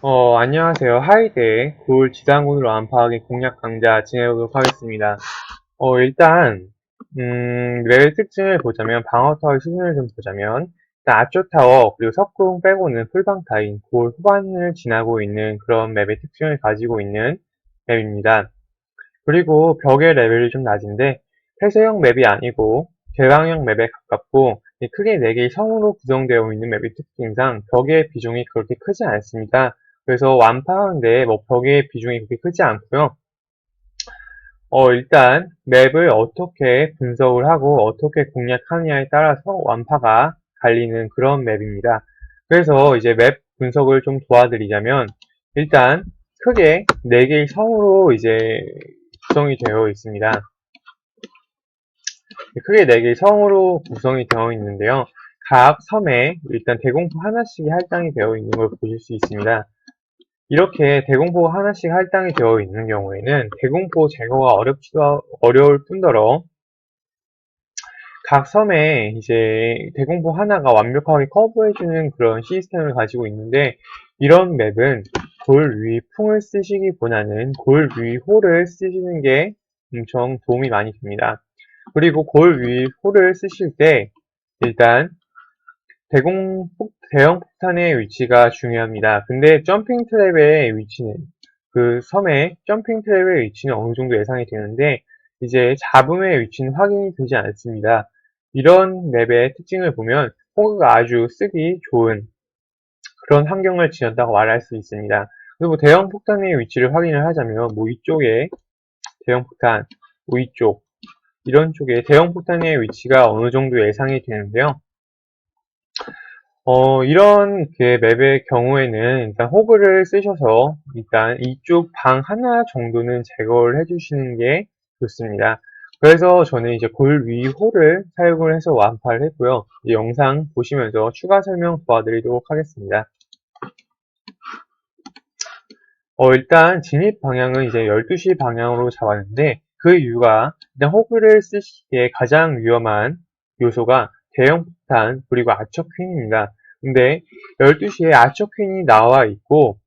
어, 안녕하세요. 하이데의 골 지상군으로 안파하기 공략 강좌 진행해보도록 하겠습니다. 어, 일단, 음, 맵의 특징을 보자면, 방어타워의 수준을 좀 보자면, 일단 아초타워, 그리고 석궁 빼고는 풀방타인, 골 후반을 지나고 있는 그런 맵의 특징을 가지고 있는 맵입니다. 그리고 벽의 레벨이 좀 낮은데, 폐쇄형 맵이 아니고, 개방형 맵에 가깝고, 크게 4개의 성으로 구성되어 있는 맵의 특징상 벽의 비중이 그렇게 크지 않습니다. 그래서 완파하는데 뭐 벽의 비중이 그렇게 크지 않고요. 어, 일단 맵을 어떻게 분석을 하고 어떻게 공략하느냐에 따라서 완파가 갈리는 그런 맵입니다. 그래서 이제 맵 분석을 좀 도와드리자면 일단 크게 4개의 성으로 이제 구성이 되어 있습니다. 크게 4개의 성으로 구성이 되어 있는데요. 각 섬에 일단 대공포 하나씩이 할당이 되어 있는 걸 보실 수 있습니다. 이렇게 대공포가 하나씩 할당이 되어 있는 경우에는 대공포 제거가 어렵지도 어려울 뿐더러 각 섬에 이제 대공포 하나가 완벽하게 커버해주는 그런 시스템을 가지고 있는데 이런 맵은 골 위 풍을 쓰시기보다는 골 위 홀을 쓰시는 게 엄청 도움이 많이 됩니다. 그리고 골 위 홀을 쓰실 때 일단 대공 대형 폭탄의 위치가 중요합니다. 근데 점핑 트랩의 위치는 그 섬의 점핑 트랩의 위치는 어느 정도 예상이 되는데 이제 잡음의 위치는 확인이 되지 않습니다. 이런 맵의 특징을 보면 호그가 아주 쓰기 좋은 그런 환경을 지녔다고 말할 수 있습니다. 그리고 대형 폭탄의 위치를 확인을 하자면 뭐 이쪽에 대형 폭탄, 뭐 이쪽 이런 쪽에 대형 폭탄의 위치가 어느 정도 예상이 되는데요. 어, 이런 그 맵의 경우에는 일단 호그를 쓰셔서 일단 이쪽 방 하나 정도는 제거를 해주시는 게 좋습니다. 그래서 저는 이제 골 위 홀을 사용을 해서 완파를 했고요. 영상 보시면서 추가 설명 도와드리도록 하겠습니다. 어, 일단 진입 방향은 이제 12시 방향으로 잡았는데 그 이유가 일단 호그를 쓰시기에 가장 위험한 요소가 대형 폭탄 그리고 아처 퀸입니다. 근데 12시에 아처 퀸이 나와 있고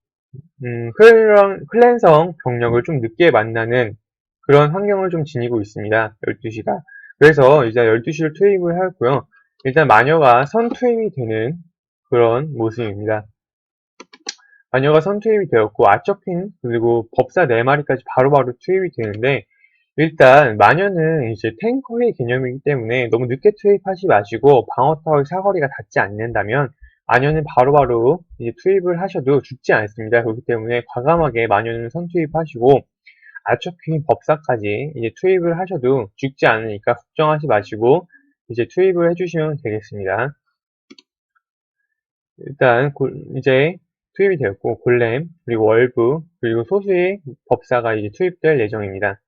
음, 클런, 클랜성 병력을 좀 늦게 만나는 그런 환경을 좀 지니고 있습니다. 12시가. 그래서 이제 12시를 투입을 하고요. 일단 마녀가 선 투입이 되는 그런 모습입니다. 마녀가 선 투입이 되었고 아처퀸 그리고 법사 4마리까지 바로바로 투입이 되는데 일단 마녀는 이제 탱커의 개념이기 때문에 너무 늦게 투입하지 마시고 방어타워의 사거리가 닿지 않는다면 마녀는 바로바로 이제 투입을 하셔도 죽지 않습니다. 그렇기 때문에 과감하게 마녀는 선투입하시고 아처퀸 법사까지 이제 투입을 하셔도 죽지 않으니까 걱정하지 마시고 이제 투입을 해주시면 되겠습니다. 일단 이제 투입이 되었고 골렘 그리고 월브 그리고 소수의 법사가 이제 투입될 예정입니다.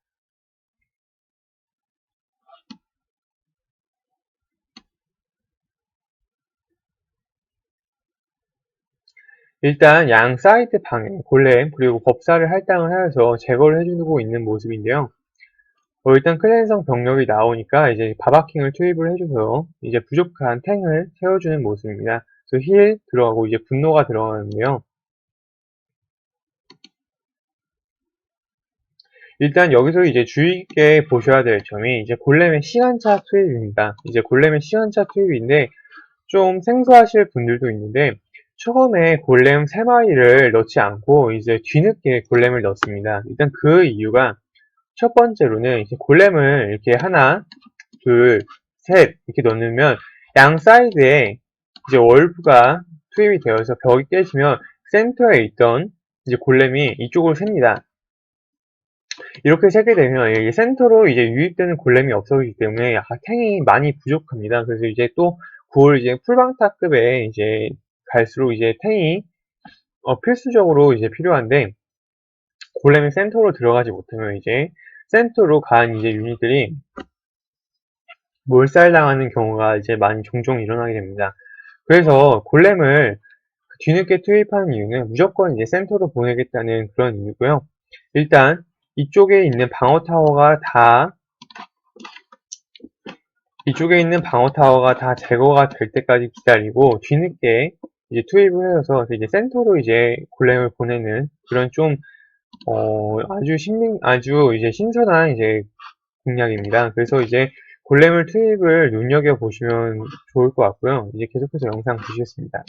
일단 양 사이드 방에 골렘 그리고 법사를 할당을 하여서 제거를 해주고 있는 모습인데요. 어, 일단 클랜성 병력이 나오니까 이제 바바킹을 투입을 해줘서 이제 부족한 탱을 세워주는 모습입니다. 그래서 힐 들어가고 이제 분노가 들어가는데요. 일단 여기서 이제 주의 깊게 보셔야 될 점이 이제 골렘의 시간차 투입입니다. 이제 골렘의 시간차 투입인데 좀 생소하실 분들도 있는데 처음에 골렘 3마리를 넣지 않고 이제 뒤늦게 골렘을 넣습니다. 일단 그 이유가 첫 번째로는 이제 골렘을 이렇게 하나, 둘, 셋 이렇게 넣으면 양 사이드에 이제 월브가 투입이 되어서 벽이 깨지면 센터에 있던 이제 골렘이 이쪽으로 셉니다. 이렇게 세게 되면 센터로 이제 유입되는 골렘이 없어지기 때문에 약간 탱이 많이 부족합니다. 그래서 이제 또 9월 이제 풀방타급에 이제 갈수록 이제 탱이 어, 필수적으로 이제 필요한데 골렘이 센터로 들어가지 못하면 이제 센터로 간 이제 유닛들이 몰살당하는 경우가 이제 많이 종종 일어나게 됩니다. 그래서 골렘을 뒤늦게 투입하는 이유는 무조건 이제 센터로 보내겠다는 그런 이유고요. 일단 이쪽에 있는 방어 타워가 다 이쪽에 있는 방어 타워가 다 제거가 될 때까지 기다리고 뒤늦게 이제 투입을 해서 이제 센터로 이제 골렘을 보내는 그런 좀 어, 아주 신빙 아주 이제 신선한 이제 공략입니다. 그래서 이제 골렘을 투입을 눈여겨 보시면 좋을 것 같고요. 이제 계속해서 영상 보시겠습니다.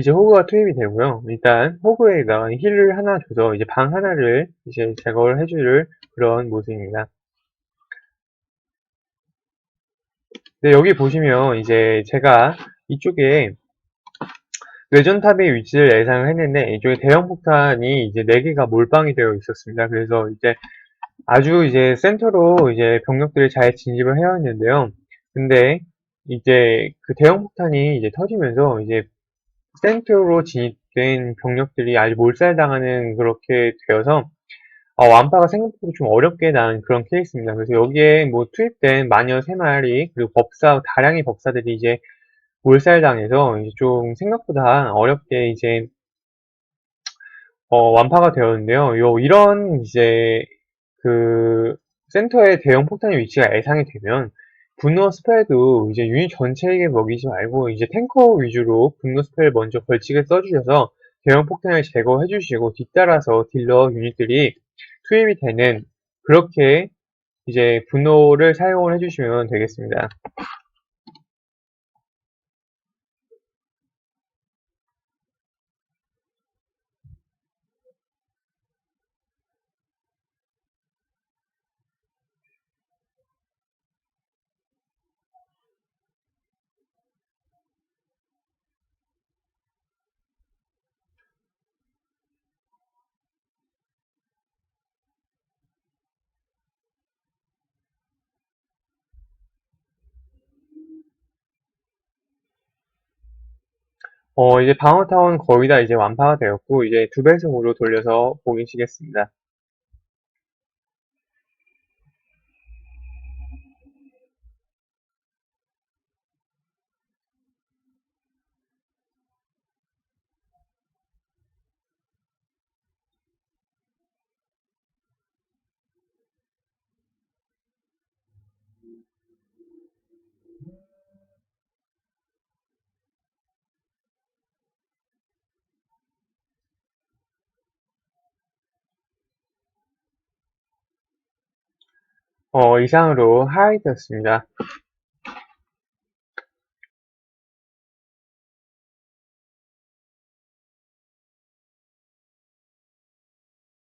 이제 호그가 투입이 되고요. 일단 호그에다가 힐을 하나 줘서 이제 방 하나를 이제 제거를 해줄 그런 모습입니다. 네, 여기 보시면 이제 제가 이쪽에 외전탑의 위치를 예상을 했는데 이쪽에 대형 폭탄이 이제 4개가 몰빵이 되어 있었습니다. 그래서 이제 아주 이제 센터로 이제 병력들을 잘 진입을 해왔는데요. 근데 이제 그 대형 폭탄이 이제 터지면서 이제 센터로 진입된 병력들이 아주 몰살당하는 그렇게 되어서 어, 완파가 생각보다 좀 어렵게 난 그런 케이스입니다. 그래서 여기에 뭐 투입된 마녀 3마리 그리고 법사 다량의 법사들이 이제 몰살당해서 이제 좀 생각보다 어렵게 이제 어, 완파가 되었는데요. 요 이런 이제 그 센터에 대형 폭탄의 위치가 예상이 되면 분노 스펠도 이제 유닛 전체에게 먹이지 말고 이제 탱커 위주로 분노 스펠 먼저 벌칙을 써주셔서 대형 폭탄을 제거해 주시고 뒤따라서 딜러 유닛들이 투입이 되는 그렇게 이제 분노를 사용을 해주시면 되겠습니다. 어, 이제 방어타운 거의 다 이제 완파가 되었고, 이제 두 배속으로 돌려서 보시겠습니다. 이상으로 하이드였습니다.